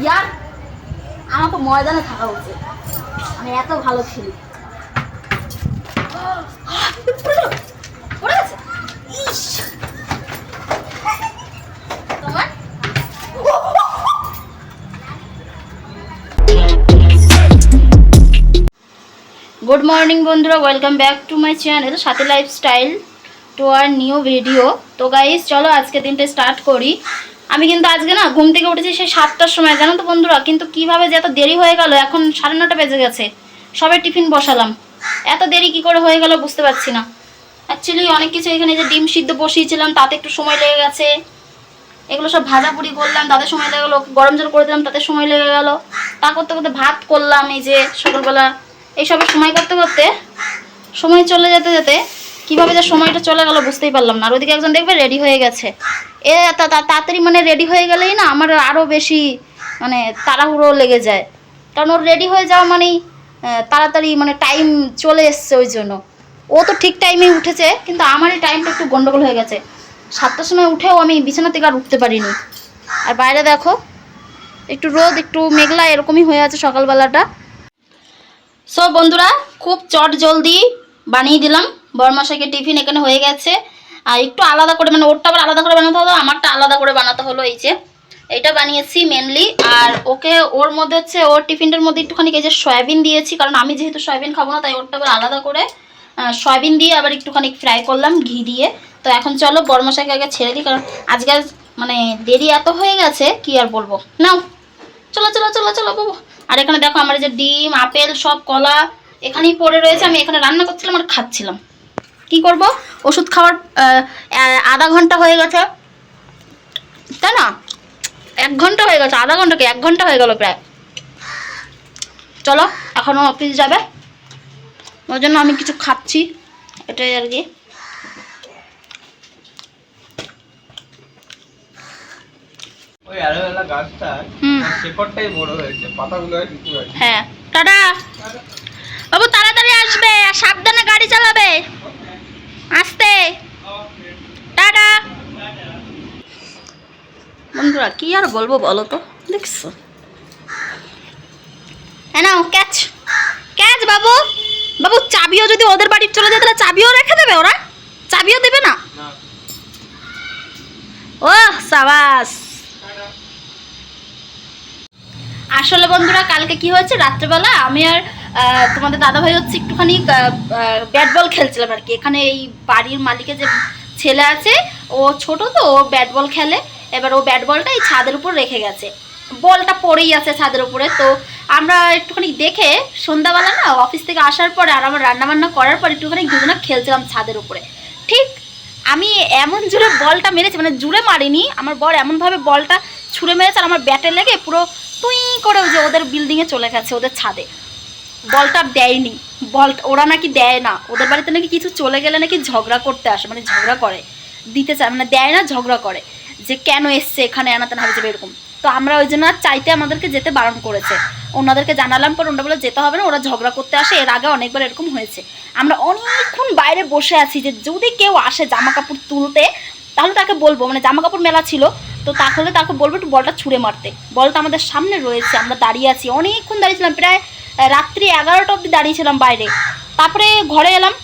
ইয়ার, আমার তো ময়দানে থাকা উচিত। আমি এত ভালো তোমার? গুড মর্নিং বন্ধুরা welcome back to my channel Sathi lifestyle to our new video তো গাইস চলো আজকে দিনটা স্টার্ট করি। আমি কিন্তু আজকে না ঘুম থেকে উঠেছি সেই সাতটার সময়, জানো তো বন্ধুরা? কিন্তু কীভাবে যে এত দেরি হয়ে গেল, এখন সাড়ে নটা বেজে গেছে। সবে টিফিন বসালাম। এত দেরি কি করে হয়ে গেল বুঝতে পারছি না। অ্যাকচুয়ালি অনেক কিছু এখানে যে ডিম সিদ্ধ বসিয়েছিলাম, তাতে একটু সময় লেগে গেছে। এগুলো সব ভাজা পুরি করলাম, তাতে সময় লেগে গেলো, গরম জল করে দিলাম, তাতে সময় লেগে গেল। তা করতে করতে ভাত করলাম, এই যে সকালবেলা। এইসবের সময় করতে করতে সময় চলে যেতে যেতে কীভাবে যে সময়টা চলে গেল বুঝতেই পারলাম না। আর ওদিকে একজন দেখবে রেডি হয়ে গেছে। এ তাড়াতাড়ি মানে রেডি হয়ে গেলেই না আমার আরও বেশি মানে তাড়াহুড়ো লেগে যায়। কারণ ওর রেডি হয়ে যাওয়া মানেই তাড়াতাড়ি মানে টাইম চলে এসছে ওই জন্য। ও তো ঠিক টাইমে উঠেছে, কিন্তু আমারই টাইমটা একটু গন্ডগোল হয়ে গেছে। সাতটার সময় উঠেও আমি বিছানা থেকে আর উঠতে পারিনি। আর বাইরে দেখো, একটু রোদ, একটু মেঘলা, এরকমই হয়ে আছে সকালবেলাটা। সো বন্ধুরা, খুব চট জলদি বানিয়ে দিলাম। বরমাসাকে টিফিন এখানে হয়ে গেছে। আর একটু আলাদা করে মানে ওরটা আবার আলাদা করে বানাতে হলো আমারটা আলাদা করে বানাতে হলো এই যে। এইটা বানিয়েছি মেনলি আর ওকে ওর মধ্যে হচ্ছে, ওর টিফিনটার মধ্যে একটুখানি এই যে সয়াবিন দিয়েছি, কারণ আমি যেহেতু সয়াবিন খাব না, তাই ওরটা আবার আলাদা করে সয়াবিন দিয়ে আবার একটুখানি ফ্রাই করলাম ঘি দিয়ে। তো এখন চলো বরমাসাকে আগে ছেড়ে দিই, কারণ আজকাল মানে দেরি এত হয়ে গেছে, কি আর বলব। নাও, চলো চলো চলো চলো বাবু আর এখানে দেখো আমার যে ডিম, আপেল, সব কলা এখানেই পড়ে রয়েছে, আমি এখানে রান্না করছিলাম আর খাচ্ছিলাম। কি করব? ওষুধ খাওয়ার আধা ঘণ্টা হয়ে গেছে। তাই না? এক ঘণ্টা হয়ে গেছে আধা ঘণ্টা কি? এক ঘণ্টা হয়ে গেল প্রায়। চলো এখনও অফিস যাবে। ওই জন্য আমি কিছু খাচ্ছি। এটাই আর কি। ওই অ্যালোভেরা গাছটা হুম। শেকড়টাই বড় হয়েছে পাতাগুলো আর কিছু হয়েছে হ্যাঁ। টাটা! বাবু তাড়াতাড়ি আসবে আর সাবধানে গাড়ি চালাবে। আসতে। টাটা। বন্ধুরা কি আর বলব বলো তো? দেখছ? হ্যাঁ নাও ক্যাচ ক্যাচ বাবু। বাবু চাবিও যদি ওদের বাড়ি চলে যায় তাহলে চাবিও রেখে দেবে ওরা? চাবিও দেবে না? ও সাবাস। আসলে বন্ধুরা কালকে কি হয়েছে? রাত্রেবেলা আমি আর তোমাদের দাদাভাই হচ্ছে একটুখানি ব্যাট বল খেলছিলাম আর কি। এখানে এই বাড়ির মালিকের যে ছেলে আছে, ও ছোট তো, ও ব্যাট বল খেলে। এবার ও ব্যাট বলটা এই ছাদের উপর রেখে গেছে। বলটা পড়েই আছে ছাদের উপরে। তো আমরা একটুখানি দেখে সন্ধ্যাবেলা না অফিস থেকে আসার পরে আর আমার রান্নাবান্না করার পর একটুখানি দুজনে খেলছিলাম ছাদের উপরে। ঠিক আমি এমন জুড়ে বলটা মেরেছি মানে জুড়ে মারিনি। আমার বর এমনভাবে বলটা ছুঁড়ে মেরেছে আর আমার ব্যাটে লেগে পুরো তুই করে যে ওদের বিল্ডিংয়ে চলে গেছে, ওদের ছাদে। বলটা দেয়নি। বল ওরা নাকি দেয় না। ওদের বাড়িতে নাকি কিছু চলে গেলে নাকি ঝগড়া করতে আসে মানে ঝগড়া করে। দিতে চায় মানে দেয় না, ঝগড়া করে। যে কেন এসছে, এখানে আনাতে না যাবে এরকম। তো আমরা ওই জন্য চাইতে আমাদেরকে যেতে বারণ করেছে। ওনাদেরকে জানালাম পর ওনারা বলে, যেতে হবে না, ওরা ঝগড়া করতে আসে। এর আগে অনেকবার এরকম হয়েছে। আমরা অনেকক্ষণ বাইরে বসে আছি যে যদি কেউ আসে জামা কাপড় তুলতে, তাহলে তাকে বলব। মানে জামা কাপড় মেলা ছিল। তো তাহলে তাকে বলব একটু বলটা ছুঁড়ে মারতে। বলটা আমাদের সামনে রয়েছে, আমরা দাঁড়িয়ে আছি। অনেকক্ষণ দাঁড়িয়েছিলাম প্রায় রাত্রি এগারোটা অবধি দাঁড়িয়েছিলাম বাইরে। তারপরে ঘরে এলাম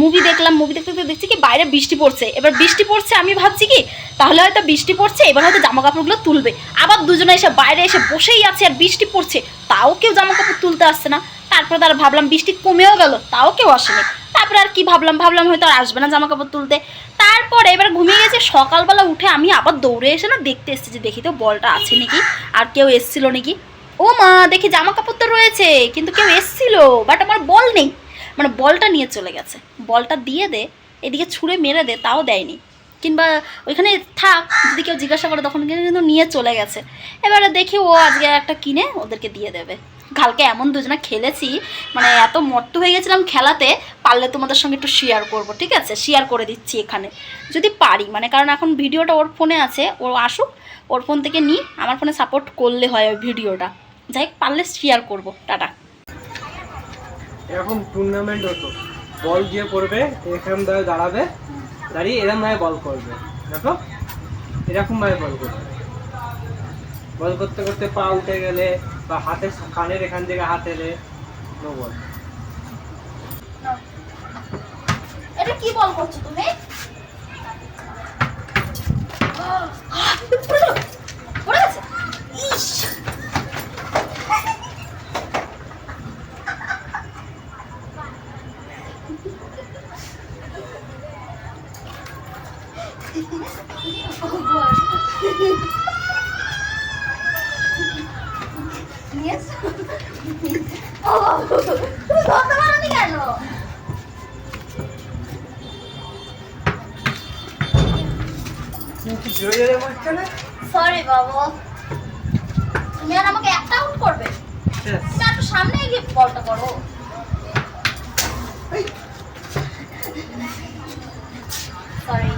মুভি দেখলাম মুভি দেখতে দেখতে দেখছি কি বাইরে বৃষ্টি পড়ছে। এবার বৃষ্টি পড়ছে, আমি ভাবছি কি তাহলে হয়তো বৃষ্টি পড়ছে, এবার হয়তো জামা কাপড়গুলো তুলবে। আবার দুজনে এসে বাইরে এসে বসেই আছে আর বৃষ্টি পড়ছে, তাও কেউ জামা কাপড় তুলতে আসছে না। তারপরে তারা ভাবলাম বৃষ্টি কমেও গেল, তাও কেউ আসেনি। তারপরে আর কি ভাবলাম ভাবলাম হয়তো আর আসবে না জামা কাপড় তুলতে। তারপরে এবার ঘুমিয়ে গেছে, সকালবেলা উঠে আমি আবার দৌড়ে এসে না দেখতে এসেছি যে দেখি তো বলটা আছে নাকি, আর কেউ এসছিল নাকি। ও মা, দেখি জামা কাপড় তো রয়েছে, কিন্তু কেউ এসছিল বাট আমার বল নেই। মানে বলটা নিয়ে চলে গেছে। বলটা দিয়ে দে, এদিকে ছুঁড়ে মেরে দে, তাও দেয়নি। কিংবা ওইখানে থাক, যদি কেউ জিজ্ঞাসা করে, তখন কিন্তু নিয়ে চলে গেছে। এবারে দেখি ও আজকে একটা কিনে ওদেরকে দিয়ে দেবে। কালকে এমন দুজনে খেলেছি মানে এত মত্ত হয়ে গেছিলাম খেলাতে, পারলে তোমাদের সঙ্গে একটু শেয়ার করব, ঠিক আছে? শেয়ার করে দিচ্ছি এখানে। যদি পারি মানে কারণ এখন ভিডিওটা ওর ফোনে আছে, ও আসুক, ওর ফোন থেকে নিই, আমার ফোনে সাপোর্ট করলে হয় ওই ভিডিওটা। যাই হোক, পারলে শেয়ার করব। টাটা। এরকম টুর্নামেন্ট হতো। বল গিয়ে পড়বে এরকম ভাবে দাঁড়াবে দাঁড়িয়ে এরকম ভাবে বল করবে। দেখো? এরকম ভাবে বল করবে। বল করতে করতে পা উঠে গেলে বা হাতের কানের এখান থেকে হাত এলে নো বল এটা কি বল করছ তুমি? পড়ে গেছে? ইস Yes. ও তুমি ধরতে পারোনি কেন কিন্তু জোরে জোরে বলছে না সরি বাবু। তুমি আর আমাকে একটা আউট করবে। সামনে গিয়ে বলটা করো সরি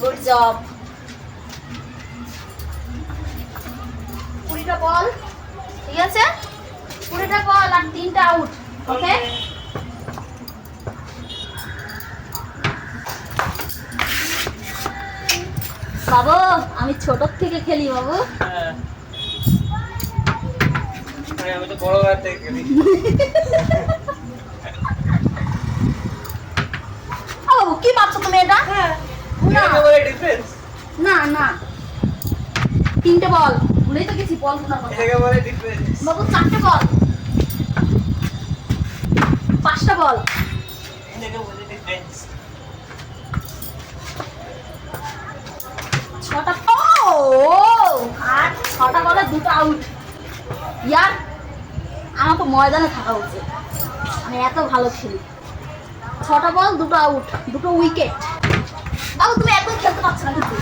গুড জব কুড়িটা বল। ঠিক আছে? কুড়িটা বল আর তিনটা আউট ওকে বাবু আমি ছোট থেকে খেলি বাবু। হ্যাঁ। আমি তো বড় থেকে খেলি। ও কি ভাবছ তুমি এটা? না। না না। তিনটে বল। ভুলেই তো গেছি বল কথা। বাবু চারটে বল। পাঁচটা বল। একেবারে ডিফেন্স ছটা ও আর ছটা বলে দুটো আউট ইয়ার আমার তো ময়দানে থাকা উচিত। আমি এত ভালো খেলি। ছটা বল দুটো আউট দুটো উইকেট বাবু তুমি একদম খেলতে পারছ না। কিন্তু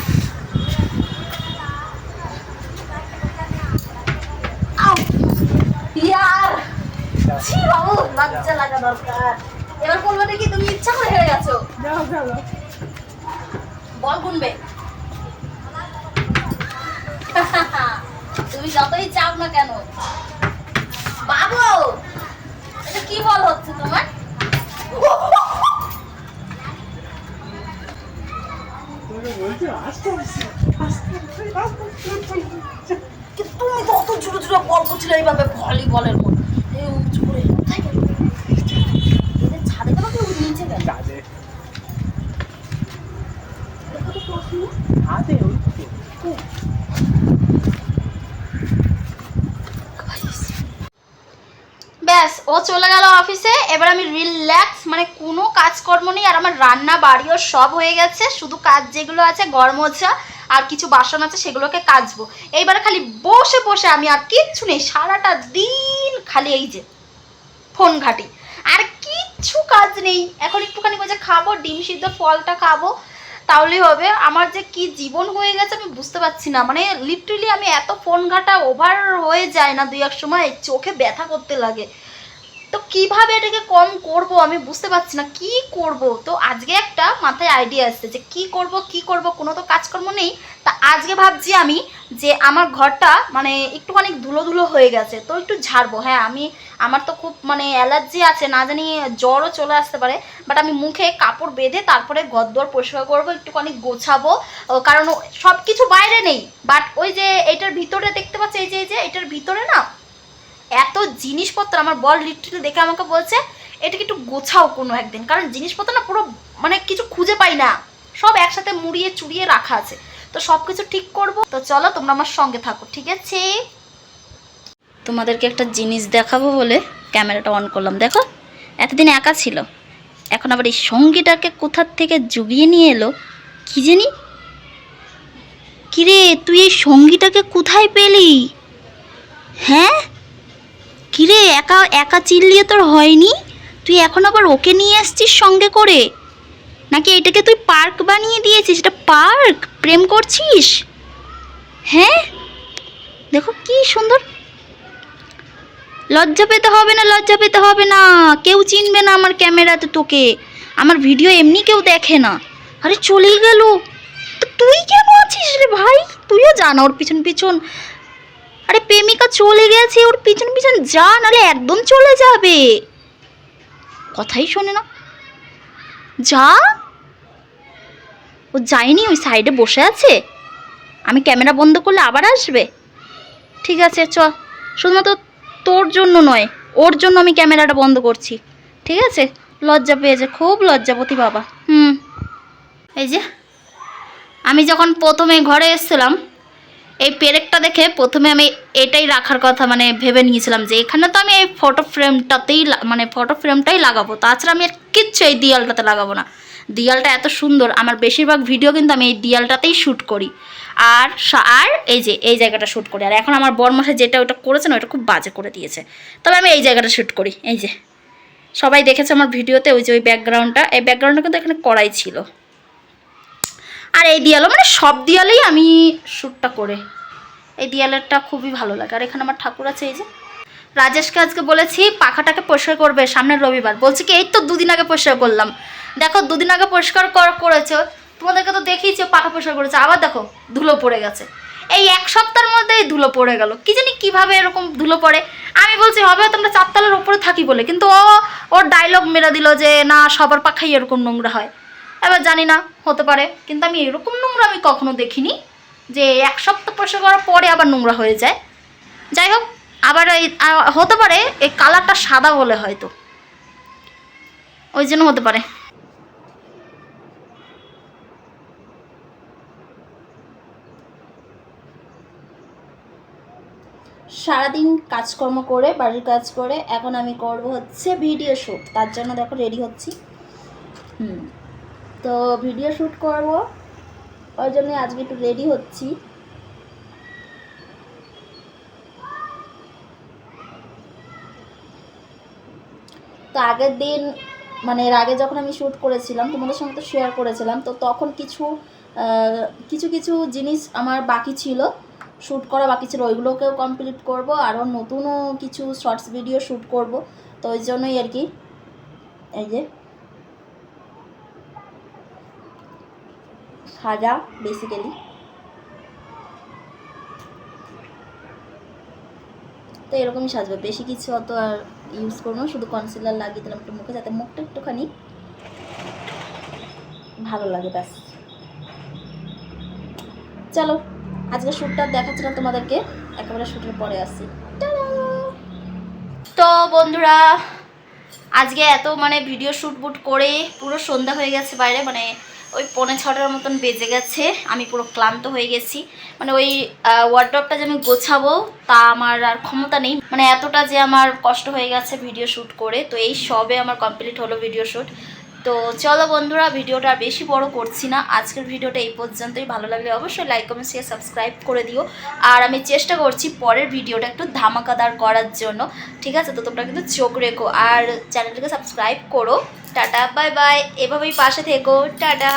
ইয়ার। ছি বাবু লজ্জা লাগা দরকার। এবার বলব নাকি তুমি ইচ্ছা করে হেরে গেছো? যাও যাও। বল গুনবে। তুমি যতই চাও না কেন। বাবু এটা কি বল হচ্ছে তোমার তুমি তুমি কত জোরে জোরে বল করছিলে এইভাবে ভলিবলের মতো এই উঁচু করে কোথায় গেল? এদের ছাদে গেল কি নিচে গেল কাজে দেখো তো প্রশ্ন হাতে ওই তো। ব্যাস ও চলে গেল অফিসে, এবার আমি রিল্যাক্স মানে কোনো কাজকর্ম নেই, আর আমার রান্না বাড়িও সব হয়ে গেছে, শুধু কাজ যেগুলো আছে গরম মোছা আর কিছু বাসন আছে, সেগুলোকে কাচবো। এইবারে খালি বসে বসে আমি আর কিচ্ছু নেই, সারাটা দিন খালি এই যে ফোন ঘাটি। আর কিচ্ছু কাজ নেই, এখন একটুখানি বলছে খাব, ডিম সিদ্ধ ফলটা খাব, তাহলেই হবে। আমার যে কি জীবন হয়ে গেছে, আমি বুঝতে পারছি না। মানে লিটারেলি আমি এত ফোন ঘাটা ওভার হয়ে যায় না দুই এক সময় চোখে ব্যথা করতে লাগে। তো কীভাবে এটাকে কম করব আমি বুঝতে পারছি না। কি করব? তো আজকে একটা মাথায় আইডিয়া আসছে যে কি করব কি করব, কোনো তো কাজকর্ম নেই। তা আজকে ভাবছি আমি যে আমার ঘরটা মানে একটুখানি ধুলো ধুলো হয়ে গেছে, তো একটু ঝাড়বো। হ্যাঁ আমি, আমার তো খুব মানে অ্যালার্জি আছে, না জানি জ্বরও চলে আসতে পারে বাট আমি মুখে কাপড় বেঁধে তারপরে ঘরদোর পরিষ্কার করব, একটুখানি গোছাবো। কারণ সব কিছু বাইরে নেই বাট ওই যে এটার ভিতরে দেখতে পাচ্ছি, এই যে এই যে, এটার ভিতরে না এত জিনিসপত্র আমার বল লিটারেলি দেখে আমাকে বলছে, এটাকে একটু গোছাও কোনো একদিন, কারণ জিনিসপত্র না পুরো মানে কিছু খুঁজে পাই না। সব একসাথে মুড়িয়ে চুড়িয়ে রাখা আছে। তো সব কিছু ঠিক করব। তো চলো তোমরা আমার সঙ্গে থাকো, ঠিক আছে? তোমাদেরকে একটা জিনিস দেখাবো বলে ক্যামেরাটা অন করলাম। দেখো, এতদিন একা ছিল। এখন আবার এই সঙ্গীটাকে কোথার থেকে জুগিয়ে নিয়ে এলো, কি জানি? কিরে, তুই এই সঙ্গীটাকে কোথায় পেলি? হ্যাঁ? কিরে, একা একা চিল্লিয়ে তোর হয়নি? তুই এখন আবার ওকে নিয়ে আসছিস সঙ্গে করে? নাকি এটাকে তুই পার্ক বানিয়ে দিয়েছিস? এটা পার্ক? প্রেম করছিস? হ্যাঁ? দেখো কি সুন্দর। লজ্জা পেতে হবে না, লজ্জা পেতে হবে না। কেউ চিনবে না আমার ক্যামেরাতে তোকে। আমার ভিডিও এমনি কেউ দেখে না। আরে চলেই গেল। তুই কেন আছিস রে ভাই? তুইও জানা ওর পিছন পিছন। আরে প্রেমিকা চলে গেছে, ওর পিছন পিছন যা, নাহলে একদম চলে যাবে। কথাই শোনে না। যা। ও যায়নি, ওই সাইডে বসে আছে। আমি ক্যামেরা বন্ধ করলে আবার আসবে। ঠিক আছে, চ। শুধুমাত্র তোর জন্য নয়, ওর জন্য আমি ক্যামেরাটা বন্ধ করছি। ঠিক আছে? লজ্জা পেয়েছে, খুব লজ্জাপতি বাবা। হুম। এই যে, আমি যখন প্রথমে ঘরে এসেছিলাম এই পেরেকটা দেখে প্রথমে আমি এটাই রাখার কথা মানে ভেবে নিয়েছিলাম যে এখানে তো আমি এই ফটো ফ্রেমটাতেই মানে ফটো ফ্রেমটাই লাগাবো। তাছাড়া আমি আর কিচ্ছু এই দিয়ালটাতে লাগাবো না। দিয়ালটা এত সুন্দর, আমার বেশিরভাগ ভিডিও কিন্তু আমি এই দিয়ালটাতেই শ্যুট করি। আর আর এই যে, এই জায়গাটা শ্যুট করি। আর এখন আমার বরমাসে যেটা ওটা করেছে না ওটা খুব বাজে করে দিয়েছে। তবে আমি এই জায়গাটা শ্যুট করি, এই যে। সবাই দেখেছে আমার ভিডিওতে ওই যে ওই ব্যাকগ্রাউন্ডটা এই ব্যাকগ্রাউন্ডটা কিন্তু এখানে করাই ছিল। আর এই দিয়ালও মানে সব দিয়ালেই আমি শ্যুটটা করে। এই দিয়ালেরটা খুবই ভালো লাগে। আর এখানে আমার ঠাকুর আছে, এই যে। রাজেশকে আজকে বলেছি, পাখাটাকে পরিষ্কার করবে সামনের রবিবার। বলছি কি, এই তো দুদিন আগে পরিষ্কার করলাম। দেখো, দুদিন আগে পরিষ্কার কর করেছ। তোমাদেরকে তো দেখিয়েছি পাখা পরিষ্কার করেছে। আবার দেখো, ধুলো পড়ে গেছে। এই এক সপ্তাহের মধ্যেই ধুলো পড়ে গেল। কি জানি কীভাবে এরকম ধুলো পড়ে। আমি বলছি, হবে হয়তো আমরা চারতলার উপরে থাকি বলে। কিন্তু ও ওর ডায়লগ মেরে দিল যে, না, সবার পাখাই এরকম নোংরা হয়। এবার জানি না, হতে পারে। কিন্তু আমি এরকম নোংরা আমি কখনো দেখিনি যে এক সপ্তাহ পরিষ্কার করার পরে আবার নোংরা হয়ে যায়। যাই হোক, আবার এই হতে পারে, এই কালারটা সাদা বলে হয়তো। ওই জন্য হতে পারে। সারাদিন কাজকর্ম করে, বাড়ির কাজ করে, এখন আমি করব হচ্ছে ভিডিও শ্যুট তার জন্য দেখো রেডি হচ্ছি। হুম। তো ভিডিও শ্যুট করব। ওই জন্য আজকে একটু রেডি হচ্ছি। তো আগের দিন মানে এর আগে যখন আমি শ্যুট করেছিলাম, তোমাদের সঙ্গে তো শেয়ার করেছিলাম, তো তখন কিছু কিছু কিছু জিনিস আমার বাকি ছিল। শ্যুট করা বাকি ছিল, ওইগুলোকেও কমপ্লিট করব, আরও নতুনও কিছু শর্টস ভিডিও শ্যুট করব। তো ওই জন্যই আর কি, এই যে। সাজা বেসিক্যালি তো এরকমই সাজবে। বেশি কিছু অত আর ইউজ করব শুধু কনসিলার লাগিয়ে দিলাম একটু মুখে, যাতে মুখটা একটুখানি ভালো লাগে, ব্যাস। চলো আজকে শ্যুটটা দেখাচ্ছিলাম তোমাদেরকে। একেবারে শ্যুটের পরে আসি তো বন্ধুরা, আজকে এত মানে ভিডিও শ্যুট বুট করে পুরো সন্ধ্যা হয়ে গেছে বাইরে। মানে ওই পৌনে ছটার মতন বেজে গেছে, আমি পুরো ক্লান্ত হয়ে গেছি। মানে ওই ওয়ার্ড্রপটা যে আমি গোছাবো, তা আমার আর ক্ষমতা নেই। মানে এতটা যে আমার কষ্ট হয়ে গেছে ভিডিও শ্যুট করে, তো এই সবে আমার কমপ্লিট হলো ভিডিও শ্যুট তো চলো বন্ধুরা, ভিডিওটা বেশি বড় করছি না। আজকের ভিডিওটা এই পর্যন্তই। ভালো লাগলে অবশ্যই লাইক কমেন্ট শেয়ার সাবস্ক্রাইব করে দিও। আর আমি চেষ্টা করছি পরের ভিডিওটা একটু ধামাকাদার করার জন্য। ঠিক আছে? তো তোমরা কিন্তু চোখ রেখো। আর চ্যানেলটাকে সাবস্ক্রাইব করো। Tata bye bye. এভাবেই পাশে থেকো। টাটা।